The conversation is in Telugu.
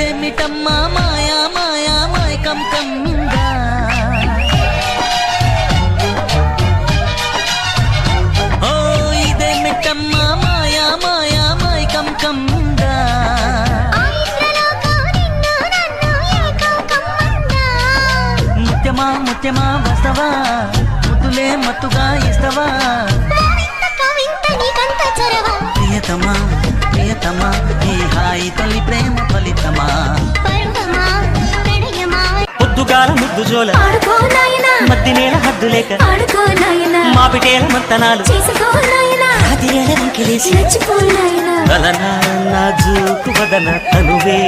ఇదేమిటమ్మా మాయా మాయా మాయకం కమ్మిందా ఓ ఇదేమిటమ్మా మాయా మాయా మాయకం కమ్మిందా ముత్యమా ముత్యమా వస్తవా ముద్దులే మత్తుగా ఇస్తవా? ప్రియతమా ప్రియతమా ఈ హాయి తొలి ప్రేమ ముద్దు జోల మద్ది నేల హద్దు లేక మాపిటేల మంతనాలు తలనా వదన తనువే